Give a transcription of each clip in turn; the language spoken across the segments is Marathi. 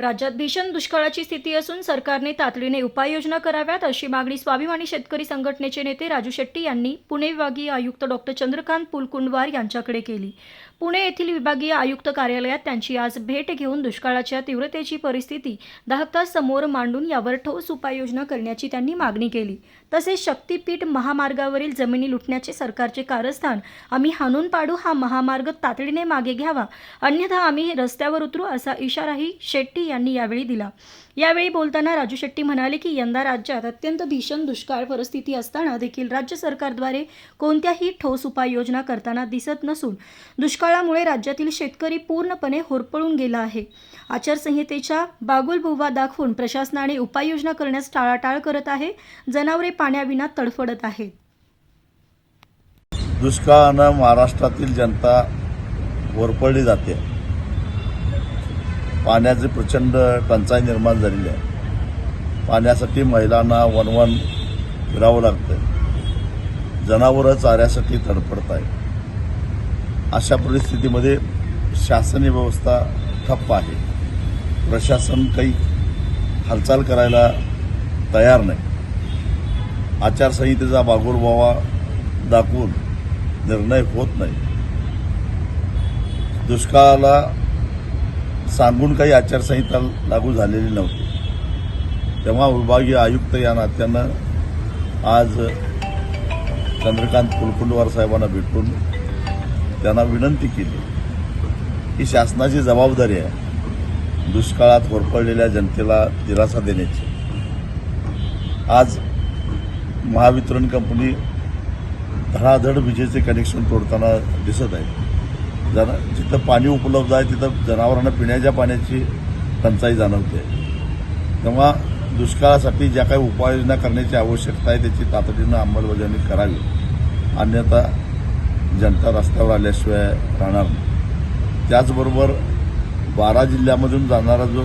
राज्यात भीषण दुष्काळाची स्थिती असून सरकारने तातडीने उपाययोजना कराव्यात अशी मागणी स्वाभिमानी शेतकरी संघटनेचे नेते राजू शेट्टी यांनी पुणे विभागीय आयुक्त डॉक्टर चंद्रकांत पुलकुंडवार यांच्याकडे केली. पुणे येथील विभागीय आयुक्त कार्यालयात त्यांची आज भेट घेऊन दुष्काळाच्या तीव्रतेची परिस्थिती दाहकता समोर मांडून यावर ठोस उपाययोजना करण्याची त्यांनी मागणी केली. तसेच शक्तीपीठ महामार्गावरील जमिनी लुटण्याचे सरकारचे कारस्थान आम्ही हाणून पाडू हा महामार्ग तातडीने मागे घ्यावा. अन्यथा आम्ही रस्त्यावर उतरू असा इशाराही शेट्टी यांनी यावेळी दिला. यावेळी बोलताना राजू शेट्टी म्हणाले की यंदा राज्यात अत्यंत भीषण दुष्काळ परिस्थिती असताना देखील राज्य सरकारद्वारे कोणत्याही ठोस उपाययोजना करताना दिसत नसून दुष्काळामुळे राज्यातील शेतकरी पूर्णपणे होरपळून गेला आहे. आचारसंहितेच्या बागुलबुवा दाखवून प्रशासनाने उपाययोजना करण्यास टाळाटाळ करत आहे जनावरे पाण्याविना तडफडत आहेत. दुष्काळानं महाराष्ट्रातील जनता वरपडली जाते. पाण्याची प्रचंड टंचाई निर्माण झालेली आहे. पाण्यासाठी महिलांना वनवन फिरावं लागतं जनावरं चाऱ्यासाठी तडफडत आहे अशा परिस्थितीमध्ये शासनीय व्यवस्था ठप्प आहे. प्रशासन काही हालचाल करायला तयार नाही. आचारसंहितेचा बागोरबावा दाखवून निर्णय होत नाही. दुष्काळाला सांगून काही आचारसंहिता लागू झालेली नव्हती. तेव्हा विभागीय आयुक्त या नात्यानं आज चंद्रकांत कुलकुंडवार साहेबांना भेटून त्यांना विनंती केली ही शासनाची जबाबदारी आहे दुष्काळात होरपळलेल्या जनतेला दिलासा देण्याची. आज महावितरण कंपनी धडाधड विजेचे कनेक्शन तोडताना दिसत आहे. जन जिथं पाणी उपलब्ध आहे तिथं जनावरांना पिण्याच्या पाण्याची टंचाई जाणवते. तेव्हा दुष्काळासाठी ज्या काही उपाययोजना करण्याची आवश्यकता आहे त्याची तातडीनं अंमलबजावणी करावी. अन्यथा जनता रस्त्यावर आल्याशिवाय राहणार नाही. त्याचबरोबर बारा जिल्ह्यामधून जाणारा जो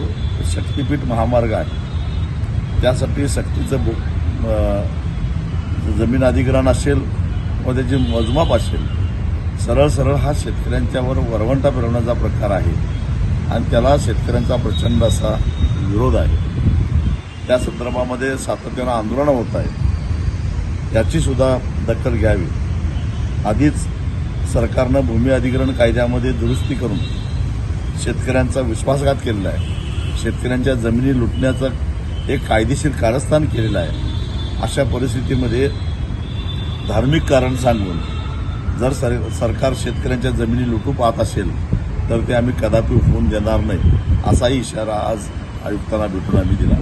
शक्तीपीठ महामार्ग आहे त्यासाठी सक्तीचं जमीन अधिग्रहण असेल व त्याची मोजमाप असेल सरळ सरळ हा शेतकऱ्यांच्यावर वरवंटा फिरवण्याचा प्रकार आहे आणि त्याला शेतकऱ्यांचा प्रचंड असा विरोध आहे. त्या संदर्भामध्ये सातत्यानं आंदोलनं होत आहे याचीसुद्धा दखल घ्यावी. आधीच सरकारनं भूमी अधिग्रहण कायद्यामध्ये दुरुस्ती करून शेतकऱ्यांचा विश्वासघात केलेला आहे. शेतकऱ्यांच्या जमिनी लुटण्याचं एक कायदेशीर कारस्थान केलेलं आहे. अशा परिस्थितीमध्ये धार्मिक कारण सांगून जर सर सरकार शेतकऱ्यांच्या जमिनी लुटू पाहत असेल तर ते आम्ही कदापि होऊन देणार नाही असाही इशारा आज आयुक्तांना भेटून आम्ही दिला.